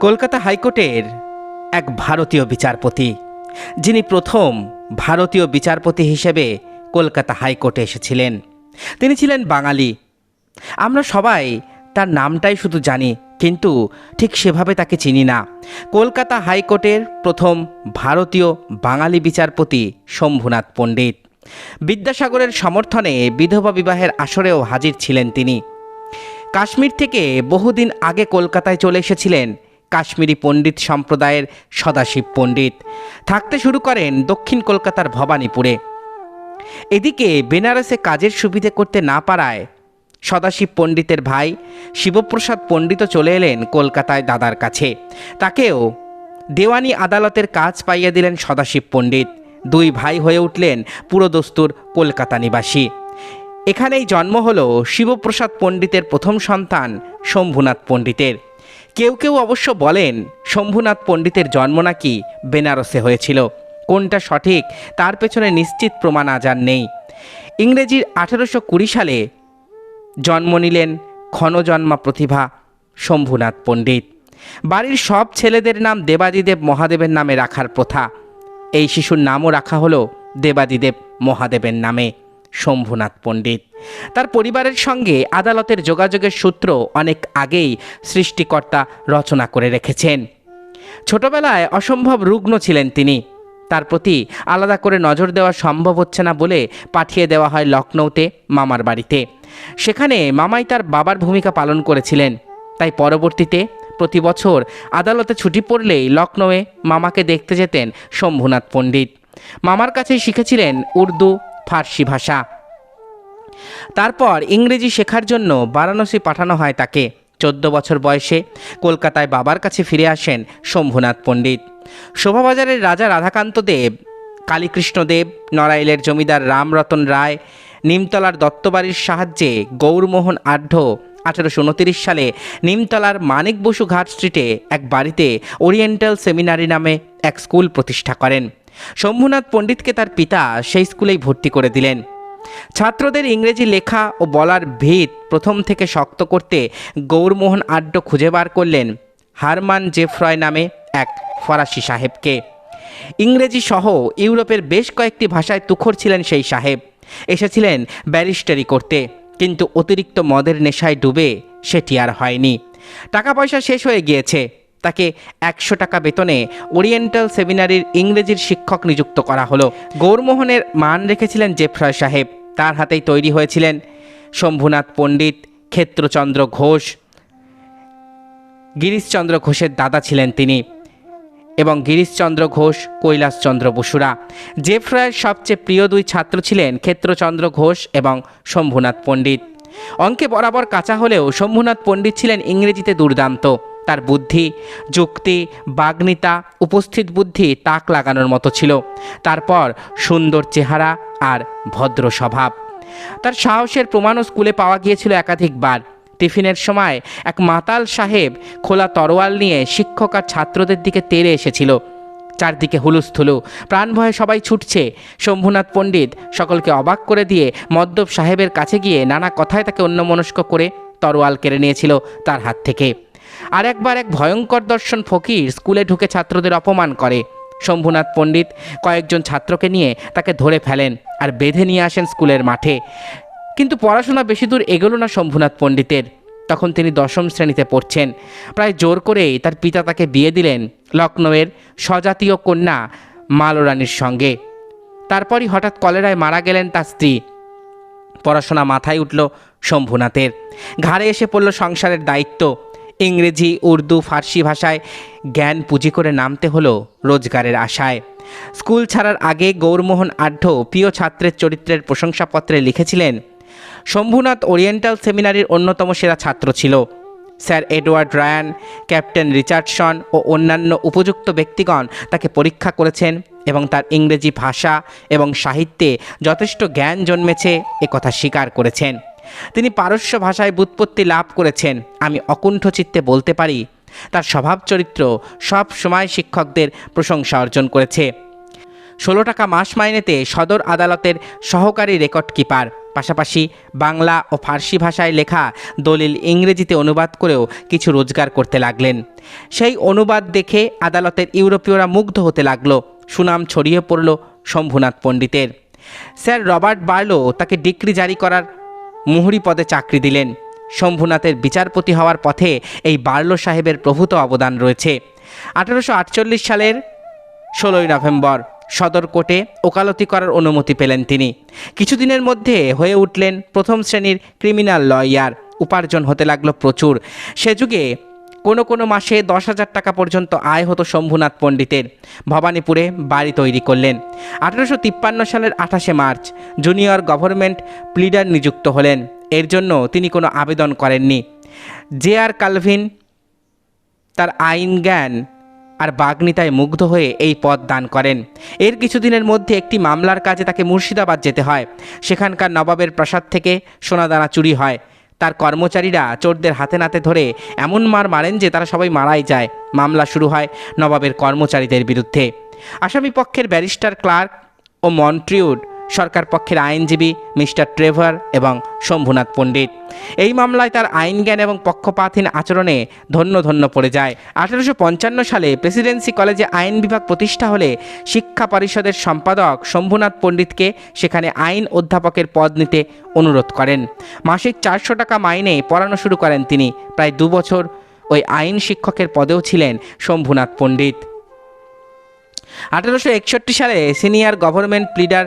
কলকাতা হাইকোর্টের এক ভারতীয় বিচারপতি, যিনি প্রথম ভারতীয় বিচারপতি হিসেবে কলকাতা হাইকোর্টে এসেছিলেন। তিনি ছিলেন বাঙালি। আমরা সবাই তার নামটাই শুধু জানি, কিন্তু ঠিক সেভাবে তাকে চিনি না। কলকাতা হাইকোর্টের প্রথম ভারতীয় বাঙালি বিচারপতি শম্ভুনাথ পণ্ডিত। বিদ্যাসাগরের সমর্থনে বিধবা বিবাহের আসরেও হাজির ছিলেন তিনি। কাশ্মীর থেকে বহুদিন আগে কলকাতায় চলে এসেছিলেন কাশ্মীরি পণ্ডিত সম্প্রদায়ের সদাশিব পণ্ডিত। থাকতে শুরু করেন দক্ষিণ কলকাতার ভবানীপুরে। এদিকে বেনারসে কাজের সুবিধে করতে না পারায় সদাশিব পণ্ডিতের ভাই শিবপ্রসাদ পণ্ডিতও চলে এলেন কলকাতায় দাদার কাছে। তাকেও দেওয়ানি আদালতের কাজ পাইয়ে দিলেন সদাশিব পণ্ডিত। দুই ভাই হয়ে উঠলেন পুরোদস্তুর কলকাতা নিবাসী। এখানেই জন্ম হল শিবপ্রসাদ পণ্ডিতের প্রথম সন্তান শম্ভুনাথ পণ্ডিতের। কেউ কেউ অবশ্য বলেন শম্ভুনাথ পণ্ডিতের জন্ম নাকি বেনারসে হয়েছিল। কোনটা সঠিক তার পেছনে নিশ্চিত প্রমাণ আজ আর নেই। ইংরেজির আঠেরোশো কুড়ি সালে জন্ম নিলেন ক্ষণজন্মা প্রতিভা শম্ভুনাথ পণ্ডিত। বাড়ির সব ছেলেদের নাম দেবাদিদেব মহাদেবের নামে রাখার প্রথা। এই শিশুর নামও রাখা হলো দেবাদিদেব মহাদেবের নামে। শম্ভুনাথ পণ্ডিত। তার পরিবারের সঙ্গে আদালতের যোগাযোগের সূত্র অনেক আগেই সৃষ্টিকর্তা রচনা করে রেখেছেন। ছোটবেলায় অসম্ভব রুগ্ন ছিলেন তিনি। তার প্রতি আলাদা করে নজর দেওয়া সম্ভব হচ্ছে না বলে পাঠিয়ে দেওয়া হয় লখনৌতে মামার বাড়িতে। সেখানে মামাই তার বাবার ভূমিকা পালন করেছিলেন। তাই পরবর্তীতে প্রতি বছর আদালতে ছুটি পড়লেই লখনৌয়ে মামাকে দেখতে যেতেন শম্ভুনাথ পণ্ডিত। মামার কাছে শিখেছিলেন উর্দু ফার্সি ভাষা। তারপর ইংরেজি শেখার জন্য বারাণসী পাঠানো হয় তাকে। চোদ্দ বছর বয়সে কলকাতায় বাবার কাছে ফিরে আসেন শম্ভুনাথ পণ্ডিত। শোভাবাজারের রাজা রাধাকান্ত দেব, কালীকৃষ্ণ দেব, নড়াইলের জমিদার রামরতন রায়, নিমতলার দত্তবাড়ির সাহায্যে গৌরমোহন আঢ্য আঠেরোশো উনতিরিশ সালে নিমতলার মানিক বসু ঘাট স্ট্রিটে এক বাড়িতে ওরিয়েন্টাল সেমিনারি নামে এক স্কুল প্রতিষ্ঠা করেন। শম্ভুনাথ পণ্ডিতকে তার পিতা সেই স্কুলেই ভর্তি করে দিলেন। ছাত্রদের ইংরেজি লেখা ও বলার ভিত প্রথম থেকে শক্ত করতে গৌরমোহন আড্ড খুঁজে বার করলেন হারমান জেফ্রয় নামে এক ফরাসি সাহেবকে। ইংরেজি সহ ইউরোপের বেশ কয়েকটি ভাষায় তুখর ছিলেন সেই সাহেব। এসেছিলেন ব্যারিস্টারি করতে, কিন্তু অতিরিক্ত মদের নেশায় ডুবে সেটি আর হয়নি। টাকা পয়সা শেষ হয়ে গিয়েছে। তাকে একশো টাকা বেতনে ওরিয়েন্টাল সেমিনারির ইংরেজির শিক্ষক নিযুক্ত করা হলো। গৌরমোহনের মান রেখেছিলেন জেফ্রয় সাহেব। তার হাতেই তৈরি হয়েছিলেন শম্ভুনাথ পণ্ডিত, ক্ষেত্রচন্দ্র ঘোষ, গিরিশচন্দ্র ঘোষের দাদা ছিলেন তিনি এবং গিরিশচন্দ্র ঘোষ, কৈলাসচন্দ্র বসুরা। জেফ্রয়ের সবচেয়ে প্রিয় দুই ছাত্র ছিলেন ক্ষেত্রচন্দ্র ঘোষ এবং শম্ভুনাথ পণ্ডিত। অঙ্কে বরাবর কাঁচা হলেও শম্ভুনাথ পণ্ডিত ছিলেন ইংরেজিতে দুর্দান্ত। তার বুদ্ধি, যুক্তি বাগ্নিতা উপস্থিত বুদ্ধি তাক লাগানোর মতো ছিল। তারপর সুন্দর চেহারা আর ভদ্র স্বভাব। তার সাহসের প্রমাণও স্কুলে পাওয়া গিয়েছিল একাধিকবার। টিফিনের সময় এক মাতাল সাহেব খোলা তরোয়াল নিয়ে শিক্ষক আর ছাত্রদের দিকে তেড়ে এসেছিল। চারদিকে হুলুস্থুলু, প্রাণ ভয়ে সবাই ছুটছে। শম্ভুনাথ পণ্ডিত সকলকে অবাক করে দিয়ে মদ্যপ সাহেবের কাছে গিয়ে নানা কথায় তাকে অন্যমনস্ক করে তরোয়াল কেড়ে নিয়েছিল তার হাত থেকে। আর একবার এক ভয়ঙ্কর দর্শন ফকির স্কুলে ঢুকে ছাত্রদের অপমান করে। শম্ভুনাথ পণ্ডিত কয়েকজন ছাত্রকে নিয়ে তাকে ধরে ফেলেন আর বেঁধে নিয়ে আসেন স্কুলের মাঠে। কিন্তু পড়াশোনা বেশি দূর এগোলো না শম্ভুনাথ পণ্ডিতের। তখন তিনি দশম শ্রেণীতে পড়ছেন। প্রায় জোর করেই তার পিতা তাকে বিয়ে দিলেন লখনৌয়ের স্বজাতীয় কন্যা মালোরানির সঙ্গে। তারপরই হঠাৎ কলেরায় মারা গেলেন তার স্ত্রী। পড়াশোনা মাথায় উঠল শম্ভুনাথের। ঘাড়ে এসে পড়ল সংসারের দায়িত্ব। ইংরেজি, উর্দু, ফার্সি ভাষায় জ্ঞান পুঁজি করে নামতে হলো রোজগারের আশায়। স্কুল ছাড়ার আগে গৌরমোহন আঢ্য প্রিয় ছাত্রের চরিত্রের প্রশংসাপত্রে লিখেছিলেন, শম্ভুনাথ ওরিয়েন্টাল সেমিনারির অন্যতম সেরা ছাত্র ছিল। Sir Edward Ryan, captain Richardson ও অন্যান্য উপযুক্ত ব্যক্তিগণ তাকে পরীক্ষা করেছেন এবং তার ইংরেজি ভাষা এবং সাহিত্যে যথেষ্ট জ্ঞান জন্মেছে একথা স্বীকার করেছেন। তিনি পারস্য ভাষায় বুৎপত্তি লাভ করেছেন। আমি অকুণ্ঠ চিত্তে বলতে পারি, তার স্বভাব চরিত্র সব সময় শিক্ষকদের প্রশংসা অর্জন করেছে। ষোলো টাকা মাস মাইনেতে সদর আদালতের সহকারী রেকর্ড কিপার, পাশাপাশি বাংলা ও ফার্সি ভাষায় লেখা দলিল ইংরেজিতে অনুবাদ করেও কিছু রোজগার করতে লাগলেন। সেই অনুবাদ দেখে আদালতের ইউরোপীয়রা মুগ্ধ হতে লাগল, সুনাম ছড়িয়ে পড়ল শম্ভুনাথ পণ্ডিতের। স্যার রবার্ট বার্লো তাকে ডিক্রি জারি করার মুহুরি পদে চাকরি দিলেন। শম্ভুনাথের বিচারপতি হওয়ার পথে এই বার্লো সাহেবের প্রভূত অবদান রয়েছে। আঠারোশো আটচল্লিশ সালের ষোলোই নভেম্বর সদর কোর্টে ওকালতি করার অনুমতি পেলেন তিনি। কিছুদিনের মধ্যে হয়ে উঠলেন প্রথম শ্রেণির ক্রিমিনাল লয়ার। উপার্জন হতে লাগল প্রচুর। সে যুগে কোনো কোনো মাসে দশ হাজার টাকা পর্যন্ত আয় হতো শম্ভুনাথ পণ্ডিতের। ভবানীপুরে বাড়ি তৈরি করলেন। আঠারোশো তিপ্পান্ন সালের আঠাশে মার্চ জুনিয়র গভর্নমেন্ট প্লিডার নিযুক্ত হলেন। এর জন্য তিনি কোনো আবেদন করেননি। জে আর কালভিন তার আইন জ্ঞান আর বাগ্নিতায় মুগ্ধ হয়ে এই পদ দান করেন। এর কিছুদিনের মধ্যে একটি মামলার কাজে তাকে মুর্শিদাবাদ যেতে হয়। সেখানকার নবাবের প্রাসাদ থেকে সোনাদানা চুরি হয়। তার কর্মচারীরা চোরদের হাতে নাতে ধরে এমন মার মারেন যে তারা সবাই মারাই যায়। মামলা শুরু হয় নবাবের কর্মচারীদের বিরুদ্ধে। আসামি পক্ষের ব্যারিস্টার ক্লার্ক ও মন্ট্রিউড সরকার পক্ষের আইনজীবী মিস্টার ট্রেভার এবং শম্ভুনাথ পণ্ডিত। এই মামলায় তার আইন জ্ঞান এবং পক্ষপাতহীন আচরণে ধন্য ধন্য পড়ে যায়। আঠারোশো পঞ্চান্ন সালে প্রেসিডেন্সি কলেজে আইন বিভাগ প্রতিষ্ঠা হলে শিক্ষা পরিষদের সম্পাদক শম্ভুনাথ পণ্ডিতকে সেখানে আইন অধ্যাপকের পদ নিতে অনুরোধ করেন। মাসিক চারশো টাকা মাইনে পড়ানো শুরু করেন তিনি। প্রায় দু বছর ওই আইন শিক্ষকের পদেও ছিলেন শম্ভুনাথ পণ্ডিত। আঠারোশো একষট্টি সালে senior government pleader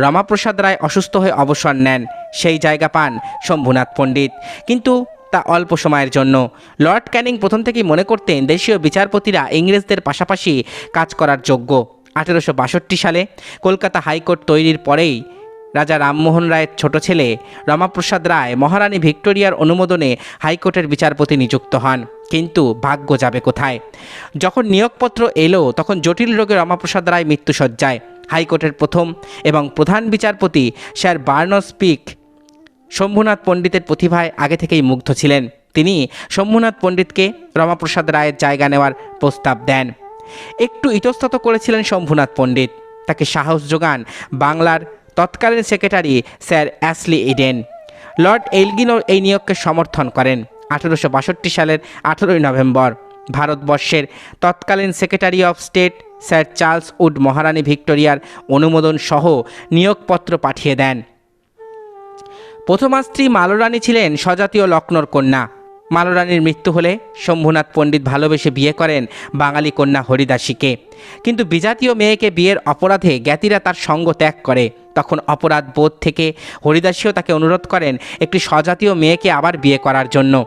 Ramaprasad Roy অসুস্থ হয়ে অবসর নেন। সেই জায়গা পান শম্ভুনাথ পণ্ডিত। কিন্তু তা অল্প সময়ের জন্য। লর্ড ক্যানিং প্রথম থেকেই মনে করতেন দেশীয় বিচারপতিরা ইংরেজদের পাশাপাশি কাজ করার যোগ্য। আঠেরোশো বাষট্টি সালে কলকাতা হাইকোর্ট তৈরির পরেই রাজা রামমোহন রায়ের ছোট ছেলে রমাপ্রসাদ রায়, মহারানী ভিক্টোরিয়ার অনুমোদনে হাইকোর্টের বিচারপতি নিযুক্ত হন। কিন্তু ভাগ্য যাবে কোথায়? যখন নিয়োগপত্র এলো, তখন জটিল রোগে রমাপ্রসাদ রায় মৃত্যুসজ্জায় হাইকোর্টের প্রথম এবং প্রধান বিচারপতি স্যার বার্নস পিক শম্ভুনাথ পণ্ডিতের প্রতিভায় আগে থেকেই মুগ্ধ ছিলেন। তিনি শম্ভুনাথ পণ্ডিতকে রমাপ্রসাদ রায়ের জায়গা নেওয়ার প্রস্তাব দেন। একটু ইতস্তত করেছিলেন শম্ভুনাথ পণ্ডিত। তাকে সাহস যোগান বাংলার তৎকালীন secretary sir Ashley Eden. Lord এলগিনো এই নিয়োগকে সমর্থন করেন। আঠেরোশো বাষট্টি সালের আঠেরোই নভেম্বর, ভারতবর্ষের তৎকালীন secretary of state sir Charles Wood মহারানী ভিক্টোরিয়ার অনুমোদন সহ নিয়োগপত্র পাঠিয়ে দেন। প্রথমা স্ত্রী মালরানী ছিলেন স্বজাতীয় লক্ষ্ণর কন্যা। মালরানীর মৃত্যু হলে শম্ভুনাথ পণ্ডিত ভালোবেসে বিয়ে করেন বাঙালি কন্যা হরিদাসীকে। কিন্তু বিজাতীয় মেয়েকে বিয়ের অপরাধে জ্ঞাতিরা তার সঙ্গ ত্যাগ করে। তখন অপরাধ বোধ থেকে হরিদাসীও তাকে অনুরোধ করেন একটি স্বজাতীয় মেয়েকে আবার বিয়ে করার জন্য।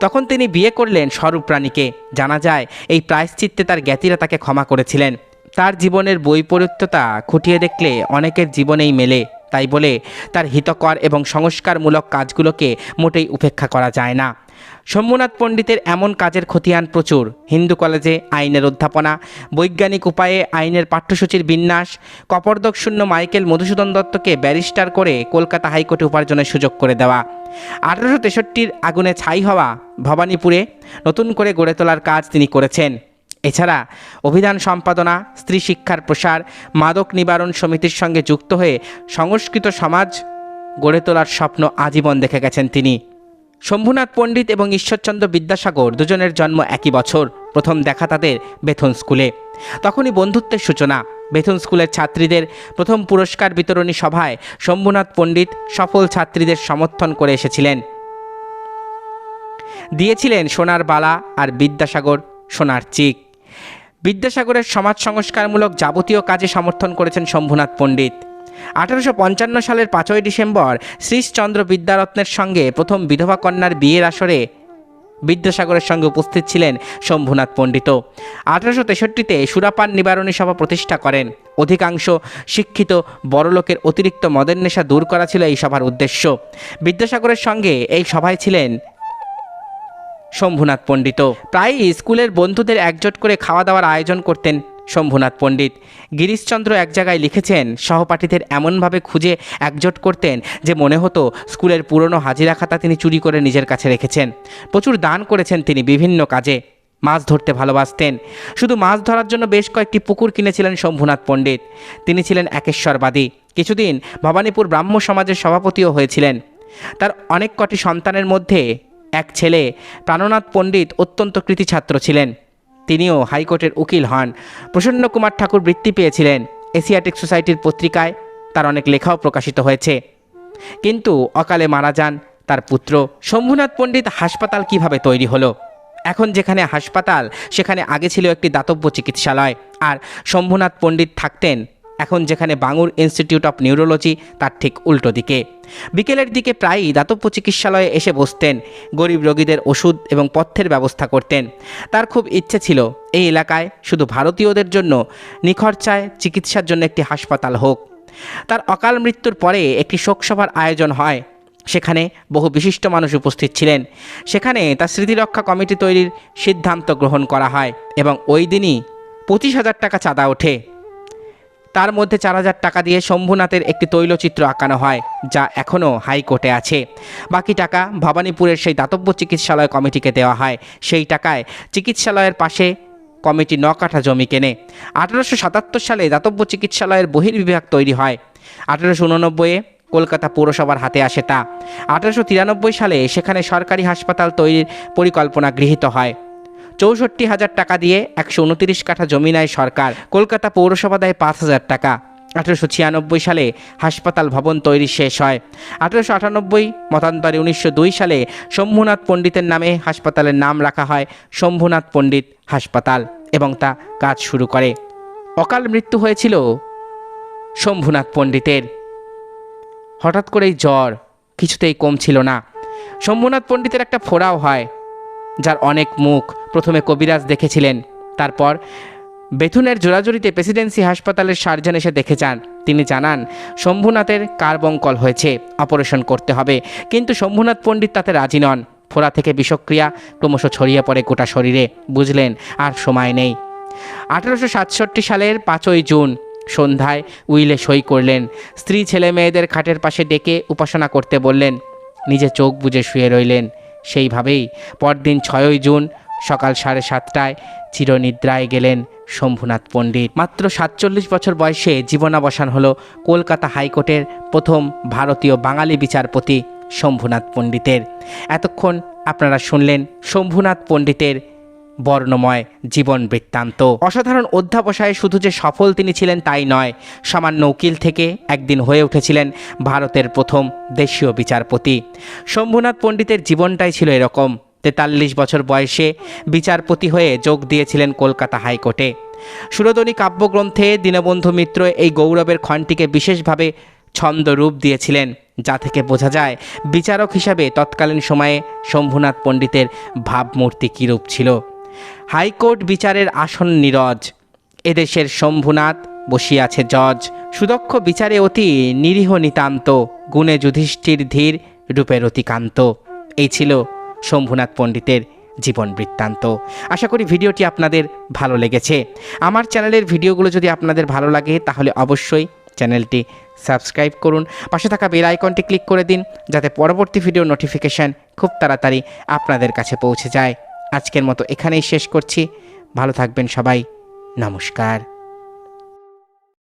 তখন তিনি বিয়ে করলেন স্বরূপরানীকে জানা যায়, এই প্রায়শ্চিত্তে তার জ্ঞাতিরা তাকে ক্ষমা করেছিলেন। তার জীবনের বৈপরীত্যতা খুঁটিয়ে দেখলে অনেকের জীবনেই মেলে। তাই বলে তার হিতকর এবং সংস্কারমূলক কাজগুলোকে মোটেই উপেক্ষা করা যায় না। শম্ভুনাথ পণ্ডিতের এমন কাজের খতিয়ান প্রচুর। হিন্দু কলেজে আইনের অধ্যাপনা, বৈজ্ঞানিক উপায়ে আইনের পাঠ্যসূচির বিন্যাস, কপর্দক শূন্য মাইকেল মধুসূদন দত্তকে ব্যারিস্টার করে কলকাতা হাইকোর্টে উপার্জনের সুযোগ করে দেওয়া। আঠারোশো তেষট্টির আগুনে ছাই হওয়া ভবানীপুরে নতুন করে গড়ে তোলার কাজ তিনি করেছেন। এছাড়া অভিধান সম্পাদনা, স্ত্রী শিক্ষার প্রসার, মাদক নিবারণ সমিতির সঙ্গে যুক্ত হয়ে সংস্কৃত সমাজ গড়ে তোলার স্বপ্ন আজীবন দেখে গেছেন তিনি। শম্ভুনাথ পণ্ডিত এবং ঈশ্বরচন্দ্র বিদ্যাসাগর দুজনের জন্ম একই বছর, প্রথম দেখা তাদের বেথন স্কুলে। তখনই বন্ধুত্বের সূচনা। বেথন স্কুলের ছাত্রীদের প্রথম পুরস্কার বিতরণী সভায় শম্ভুনাথ পণ্ডিত সফল ছাত্রীদের সমর্থন করে এসেছিলেন। দিয়েছিলেন সোনার বালা আর বিদ্যাসাগর সোনার চিক। বিদ্যাসাগরের সমাজ সংস্কারমূলক যাবতীয় কাজে সমর্থন করেছেন শম্ভুনাথ পণ্ডিত। আঠারোশো পঞ্চান্ন সালের পাঁচই ডিসেম্বর শ্রীশচন্দ্র বিদ্যারত্নের সঙ্গে প্রথম বিধবা কন্যার বিয়ের আসরে বিদ্যাসাগরের সঙ্গে উপস্থিত ছিলেন শম্ভুনাথ পণ্ডিত। আঠারোশো তেষট্টিতে সুরাপান নিবারণী সভা প্রতিষ্ঠা করেন। অধিকাংশ শিক্ষিত বড়লোকের অতিরিক্ত মদের নেশা দূর করা ছিল এই সভার উদ্দেশ্য। বিদ্যাসাগরের সঙ্গে এই সভায় ছিলেন শম্ভুনাথ পণ্ডিত। প্রায়ই স্কুলের বন্ধুদের একজোট করে খাওয়া দাওয়ার আয়োজন করতেন শম্ভুনাথ পণ্ডিত। গিরিশচন্দ্র এক জায়গায় লিখেছেন, সহপাঠীদের এমনভাবে খুঁজে একজোট করতেন যে মনে হতো স্কুলের পুরনো হাজিরা খাতা তিনি চুরি করে নিজের কাছে রেখেছেন। প্রচুর দান করেছেন তিনি বিভিন্ন কাজে। মাছ ধরতে ভালোবাসতেন। শুধু মাছ ধরার জন্য বেশ কয়েকটি পুকুর কিনেছিলেন শম্ভুনাথ পণ্ডিত। তিনি ছিলেন একেশ্বরবাদী। কিছুদিন ভবানীপুর ব্রাহ্ম সমাজের সভাপতিও হয়েছিলেন। তার অনেক কটি সন্তানের মধ্যে এক ছেলে প্রাণনাথ পণ্ডিত অত্যন্ত কৃতি ছাত্র ছিলেন। তিনিও হাইকোর্টের উকিল হন। প্রসন্ন কুমার ঠাকুর বৃত্তি পেয়েছিলেন এশিয়াটিক সোসাইটির পত্রিকায়, তার অনেক লেখাও প্রকাশিত হয়েছে। কিন্তু অকালে মারা যান তার পুত্র। শম্ভুনাথ পণ্ডিত হাসপাতাল কীভাবে তৈরি হলো? এখন যেখানে হাসপাতাল, সেখানে আগে ছিল একটি দাতব্য চিকিৎসালয়। আর শম্ভুনাথ পণ্ডিত থাকতেন এখন যেখানে বাঙুর ইনস্টিটিউট অফ নিউরোলজি তার ঠিক উল্টো দিকে। বিকেলের দিকে প্রায়ই দাতব্য চিকিৎসালয়ে এসে বসতেন, গরিব রোগীদের ওষুধ এবং পথ্যের ব্যবস্থা করতেন। তার খুব ইচ্ছে ছিল, এই এলাকায় শুধু ভারতীয়দের জন্য নিখরচায় চিকিৎসার জন্য একটি হাসপাতাল হোক। তার অকাল মৃত্যুর পরে একটি শোকসভার আয়োজন হয়। সেখানে বহু বিশিষ্ট মানুষ উপস্থিত ছিলেন। সেখানে তার স্মৃতিরক্ষা কমিটি তৈরির সিদ্ধান্ত গ্রহণ করা হয় এবং ওই দিনই পঁচিশ হাজার টাকা চাঁদা ওঠে। তার মধ্যে চার হাজার টাকা দিয়ে শম্ভুনাথের একটি তৈলচিত্র আঁকানো হয়, যা এখনও হাইকোর্টে আছে। বাকি টাকা ভবানীপুরের সেই দাতব্য চিকিৎসালয় কমিটিকে দেওয়া হয়। সেই টাকায় চিকিৎসালয়ের পাশে কমিটি ন কাঠা জমি কেনে। আঠারোশো সাতাত্তর সালে দাতব্য চিকিৎসালয়ের বহির্বিভাগ তৈরি হয়। আঠারোশো উননব্বইয়ে কলকাতা পৌরসভার হাতে আসে তা। আঠারোশো তিরানব্বই সালে সেখানে সরকারি হাসপাতাল তৈরির পরিকল্পনা গৃহীত হয়। চৌষট্টি হাজার টাকা দিয়ে একশো উনতিরিশ কাঠা জমি নেয় সরকার। কলকাতা পৌরসভা দেয় পাঁচ হাজার টাকা। আঠেরোশো ছিয়ানব্বই সালে হাসপাতাল ভবন তৈরি শেষ হয়। আঠেরোশো আটানব্বই মতান্তরে উনিশশো দুই সালে শম্ভুনাথ পণ্ডিতের নামে হাসপাতালের নাম রাখা হয় শম্ভুনাথ পণ্ডিত হাসপাতাল এবং তা কাজ শুরু করে। অকাল মৃত্যু হয়েছিল শম্ভুনাথ পণ্ডিতের। হঠাৎ করেই জ্বর, কিছুতেই কম ছিল না। শম্ভুনাথ পণ্ডিতের একটা ফোড়াও হয়। যার অনেক মুখ প্রথমে কবিরাজ দেখেছিলেন, তারপর বেথুনের জোড়াজুড়িতে প্রেসিডেন্সি হাসপাতালের সার্জন এসে দেখে যান। তিনি জানান, শম্ভুনাথের কার্বঙ্কল হয়েছে, অপারেশন করতে হবে। কিন্তু শম্ভুনাথ পণ্ডিত তাতে রাজি নন। ফোড়া থেকে বিষক্রিয়া ক্রমশ ছড়িয়ে পড়ে গোটা শরীরে, বুঝলেন, আর সময় নেই। আঠারোশো সাতষট্টি সালের পাঁচই জুন, সন্ধ্যায় উইলে সই করলেন। স্ত্রী ছেলে মেয়েদের খাটের পাশে ডেকে উপাসনা করতে বললেন। নিজে চোখ বুজে শুয়ে রইলেন। সেইভাবেই পরদিন ছয়ই জুন সকাল সাড়ে সাতটায় চিরনিদ্রায় গেলেন শম্ভুনাথ পণ্ডিত। মাত্র সাতচল্লিশ বছর বয়সে জীবনাবসান হল কলকাতা হাইকোর্টের প্রথম ভারতীয় বাঙালি বিচারপতি শম্ভুনাথ পণ্ডিতের। এতক্ষণ আপনারা শুনলেন শম্ভুনাথ পণ্ডিতের বর্ণময় জীবন বৃত্তান্ত। অসাধারণ অধ্যাবসায়ে শুধু যে সফল তিনি ছিলেন তাই নয়, সামান্য উকিল থেকে একদিন হয়ে উঠেছিলেন ভারতের প্রথম দেশীয় বিচারপতি। শম্ভুনাথ পণ্ডিতের জীবনটাই ছিল এরকম। তেতাল্লিশ বছর বয়সে বিচারপতি হয়ে যোগ দিয়েছিলেন কলকাতা হাইকোর্টে। সুরধনী কাব্যগ্রন্থে দীনবন্ধু মিত্র এই গৌরবের ক্ষণটিকে বিশেষভাবে ছন্দ রূপ দিয়েছিলেন, যা থেকে বোঝা যায় বিচারক হিসাবে তৎকালীন সময়ে শম্ভুনাথ পণ্ডিতের ভাবমূর্তি কীরূপ ছিল। হাইকোর্ট বিচারের আসন নীরজ। এদেশের শম্ভুনাথ বসিয়াছে জজ। সুদক্ষ বিচারে অতি নিরীহ নিতান্ত, গুণে যুধিষ্ঠির ধীর রূপের অতিকান্ত। এই ছিল শম্ভুনাথ পণ্ডিতের জীবন বৃত্তান্ত। আশা করি ভিডিওটি আপনাদের ভালো লেগেছে। আমার চ্যানেলের ভিডিওগুলো যদি আপনাদের ভালো লাগে, তাহলে অবশ্যই চ্যানেলটি সাবস্ক্রাইব করুন। পাশে থাকা বেল আইকনটি ক্লিক করে দিন, যাতে পরবর্তী ভিডিও নোটিফিকেশান খুব তাড়াতাড়ি আপনাদের কাছে পৌঁছে যায়। আজকের মতো এখানেই শেষ করছি। ভালো থাকবেন সবাই। নমস্কার।